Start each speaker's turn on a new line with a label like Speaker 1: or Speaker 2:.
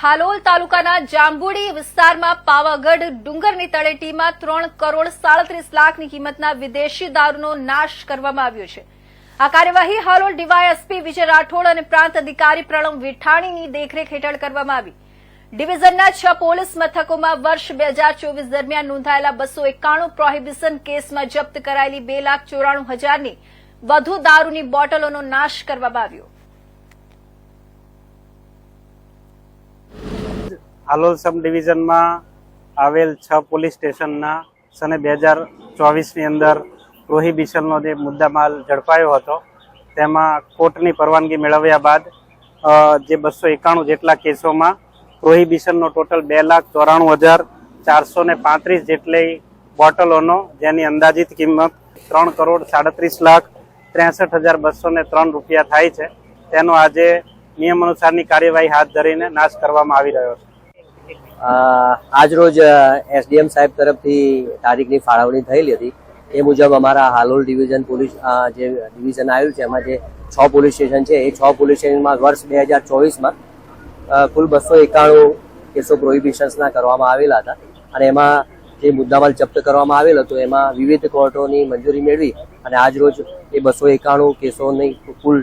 Speaker 1: હાલોલ તાલુકાના જાંબુડી વિસ્તારમાં પાવાગઢ ડુંગરની તળેટીમાં ત્રણ કરોડ સાડત્રીસ લાખની કિંમતના વિદેશી દારૂનો નાશ કરવામાં આવ્યો છે. આ કાર્યવાહી હાલોલ ડીવાયએસપી વિજય રાઠોડ અને પ્રાંત અધિકારી પ્રણવ વિઠાણીની દેખરેખ હેઠળ કરવામાં આવી. ડિવિઝનના છ પોલીસ મથકોમાં વર્ષ બે હજાર ચોવીસ દરમિયાન નોંધાયેલા બસો એકાણું પ્રોહિબિશન કેસમાં જપ્ત કરાયેલી બે લાખ ચોરાણું હજારની વધુ દારૂની બોટલોનો નાશ કરવામાં આવ્યો.
Speaker 2: હાલોલ સબ ડિવિઝનમાં આવેલ છ પોલીસ સ્ટેશનના સને બે હજાર ચોવીસની અંદર પ્રોહિબિશનનો જે મુદ્દામાલ ઝડપાયો હતો, તેમાં કોર્ટની પરવાનગી મેળવ્યા બાદ જે બસો એકાણું જેટલા કેસોમાં પ્રોહિબિશનનો ટોટલ બે લાખ ચોરાણું હજાર ચારસો ને પાંત્રીસ જેટલી બોટલોનો, જેની અંદાજિત કિંમત ત્રણ કરોડ સાડત્રીસ લાખ ત્રેસઠ હજાર બસો ને ત્રણ રૂપિયા થાય છે. તેનો આજે નિયમ અનુસારની કાર્યવાહી હાથ ધરીને નાશ કરવામાં આવી રહ્યો છે.
Speaker 3: આજરોજ એસડીએમ સાહેબ તરફથી તારીખની ફાળવણી થયેલી હતી. એ મુજબ અમારા હાલોલ ડિવિઝન પોલીસ જે ડિવિઝન આવ્યું છે, એમાં જે છ પોલીસ સ્ટેશન છે, એ છ પોલીસ સ્ટેશનમાં વર્ષ બે હજાર ચોવીસમાં કુલ બસો એકાણું કેસો પ્રોહિબિશન્સના કરવામાં આવેલા હતા. અને એમાં જે મુદ્દામાલ જપ્ત કરવામાં આવેલો હતો, એમાં વિવિધ કોર્ટોની મંજૂરી મેળવી અને આજરોજ એ બસો એકાણું કેસોની કુલ